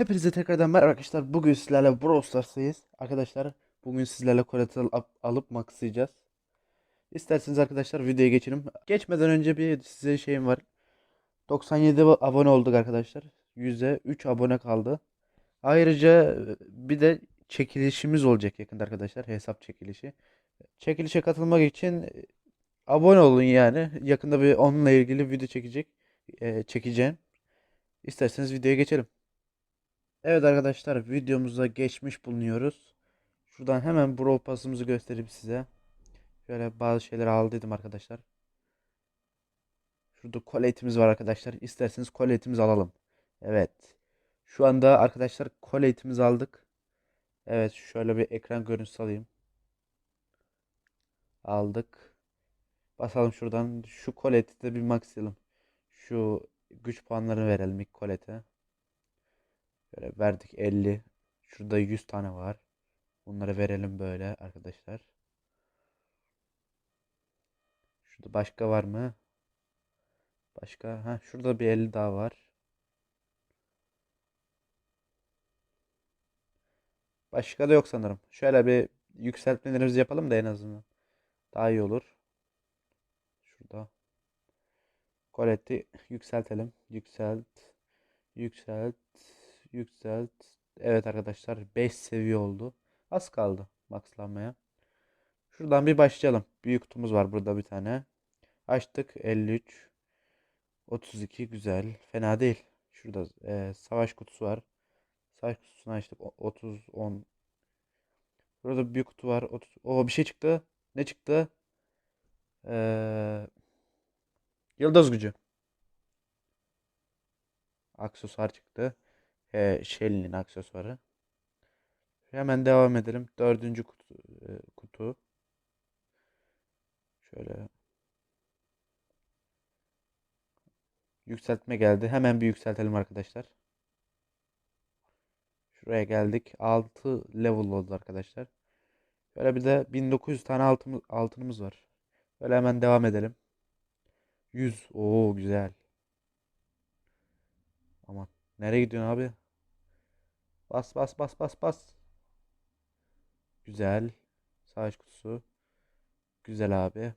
Hepinize tekrardan merhaba arkadaşlar. Bugün sizlerle Brawl Stars'tayız. Arkadaşlar bugün sizlerle Collateral alıp, maxlayacağız. İsterseniz arkadaşlar videoya geçelim. Geçmeden önce bir size şeyim var. 97 abone olduk arkadaşlar. Yüzde 3 abone kaldı. Ayrıca e, bir de çekilişimiz olacak yakında arkadaşlar. Hesap çekilişi. Çekilişe katılmak için e, abone olun yani. Yakında bir onunla ilgili video çekecek. e, çekeceğim. İsterseniz videoya geçelim. Evet arkadaşlar videomuza geçmiş bulunuyoruz. Şuradan hemen Brawl Pass'ımızı göstereyim size. Şöyle bazı şeyler aldıydım arkadaşlar. Şurada collate'imiz var arkadaşlar. İsterseniz collate'imizi alalım. Evet. Şu anda arkadaşlar collate'imizi aldık. Evet şöyle bir ekran görüntüsü alayım. Aldık. Basalım şuradan. Şu collate'i de bir maxlayalım. Şu güç puanlarını verelim ilk collate'e. Böyle verdik 50. Şurada 100 tane var. Bunları verelim böyle arkadaşlar. Şurada başka var mı? Başka? Ha şurada bir 50 daha var. Başka da yok sanırım. Şöyle bir yükseltmelerimizi yapalım da en azından. Daha iyi olur. Şurada. Colette'i yükseltelim. Yükselt. Yükselt. Yükselt. Evet arkadaşlar 5 seviye oldu. Az kaldı maxlanmaya. Şuradan bir başlayalım. Büyük kutumuz var burada bir tane. Açtık 53. 32 güzel. Fena değil. Şurada e, savaş kutusu var. Savaş kutusunu açtık. O- 30 10. Burada bir kutu var. 30. O bir şey çıktı. Ne çıktı? Ee, yıldız gücü. Aksesuar çıktı. He, Shelly'nin aksesuarı. Hemen devam edelim. Dördüncü kutu. e, kutu. Şöyle. Yükseltme geldi. Hemen bir yükseltelim arkadaşlar. Şuraya geldik. 6 level oldu arkadaşlar. Şöyle bir de 1900 tane altımız, altınımız var. Böyle hemen devam edelim. 100. Oo güzel. Aman. Nereye gidiyorsun abi? Bas bas bas bas bas. Güzel. Savaş kutusu. Güzel abi.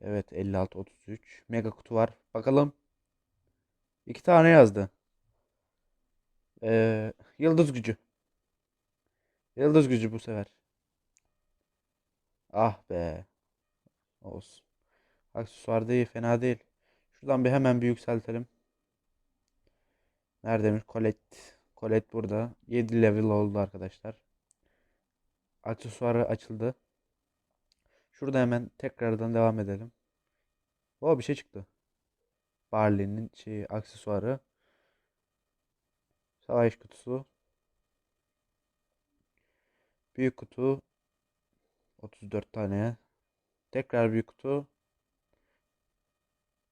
Evet 56 33. Mega kutu var. Bakalım. İki tane yazdı. Ee, yıldız gücü. Yıldız gücü bu sefer. Ah be. Olsun. Aksesuar değil fena değil. Şuradan bir hemen bir yükseltelim. Neredeymiş? Colette. Colette burada. 7 level oldu arkadaşlar. Aksesuarı açıldı. Şurada hemen tekrardan devam edelim. O bir şey çıktı. Barley'nin şey aksesuarı. Savaş kutusu. Büyük kutu. 34 tane. Tekrar büyük kutu.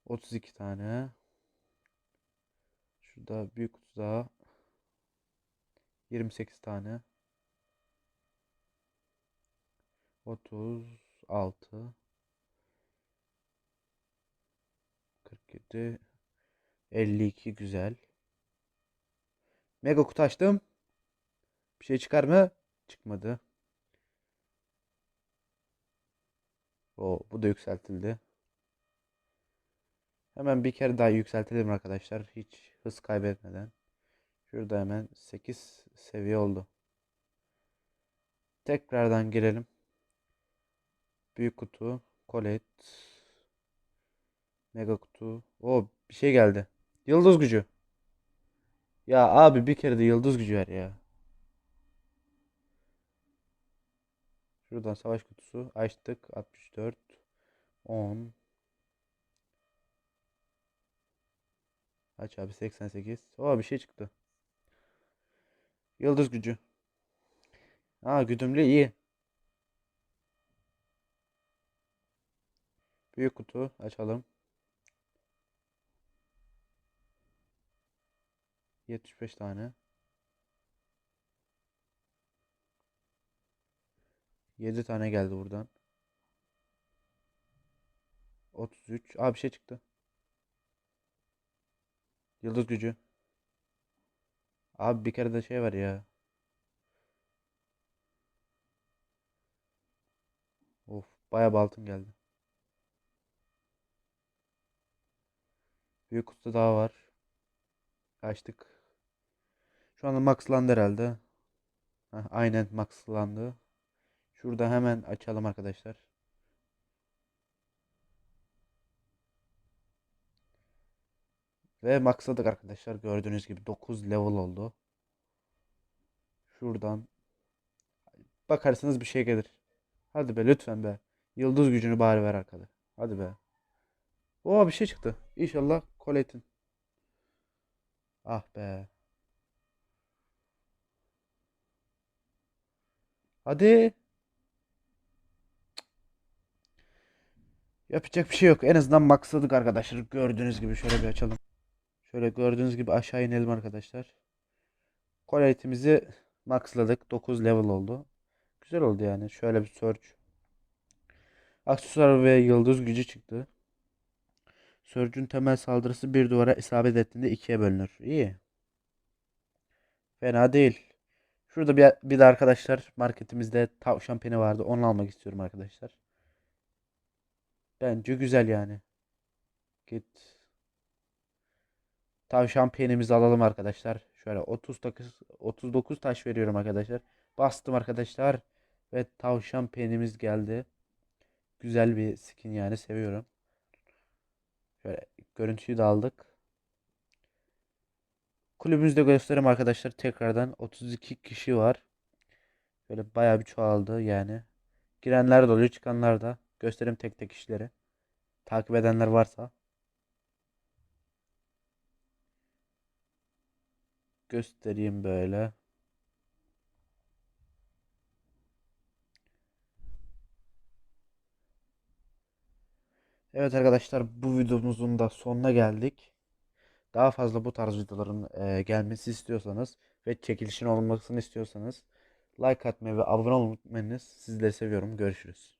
32 tane. Şurada büyük kutu daha. 28 tane. 36 47 52 güzel. Mega kutu açtım. Bir şey çıkar mı? Çıkmadı. O bu da yükseltildi. Hemen bir kere daha yükseltelim arkadaşlar. Hiç hız kaybetmeden. Şurada hemen 8 seviye oldu. Tekrardan girelim. Büyük kutu. Colette. Mega kutu. O bir şey geldi. Yıldız gücü. Ya abi bir kere de yıldız gücü ver ya. Şuradan savaş kutusu açtık. 64 10 Aç abi 88. O bir şey çıktı. Yıldız gücü. Aa güdümlü iyi. Büyük kutu açalım. 75 tane. 7 tane geldi buradan. 33. Aa bir şey çıktı. Yıldız gücü. Abi bir kere de şey var ya. Of bayağı bir altın geldi. Büyük kutuda daha var. Açtık. Şu anda maxlandı herhalde. Heh, aynen maxlandı. Şurada hemen açalım arkadaşlar. Ve maxladık arkadaşlar. Gördüğünüz gibi 9 level oldu. Şuradan bakarsınız bir şey gelir. Hadi be lütfen be. Yıldız gücünü bari ver arkada. Hadi be. Oo bir şey çıktı. İnşallah Colette'in. Ah be. Hadi. Yapacak bir şey yok. En azından maxladık arkadaşlar. Gördüğünüz gibi şöyle bir açalım. Şöyle gördüğünüz gibi aşağı inelim arkadaşlar. Colette'imizi maxladık. 9 level oldu. Güzel oldu yani. Şöyle bir search. Aksesuar ve yıldız gücü çıktı. Surge'ün temel saldırısı bir duvara isabet ettiğinde ikiye bölünür. İyi. Fena değil. Şurada bir, bir de arkadaşlar marketimizde tavşan peni vardı. Onu almak istiyorum arkadaşlar. Bence güzel yani. Git. Tavşan penimizi alalım arkadaşlar. Şöyle 39 39 taş veriyorum arkadaşlar. Bastım arkadaşlar ve tavşan penimiz geldi. Güzel bir skin yani seviyorum. Şöyle görüntüyü de aldık. Kulübümüzde göstereyim arkadaşlar tekrardan 32 kişi var. Böyle bayağı bir çoğaldı yani. Girenler de oluyor çıkanlar da. Göstereyim tek tek kişileri. Takip edenler varsa. Göstereyim böyle. Evet arkadaşlar bu videomuzun da sonuna geldik. Daha fazla bu tarz videoların e, gelmesi istiyorsanız ve çekilişin olmasını istiyorsanız like atmayı ve abone olmayı unutmayınız. Sizleri seviyorum. Görüşürüz.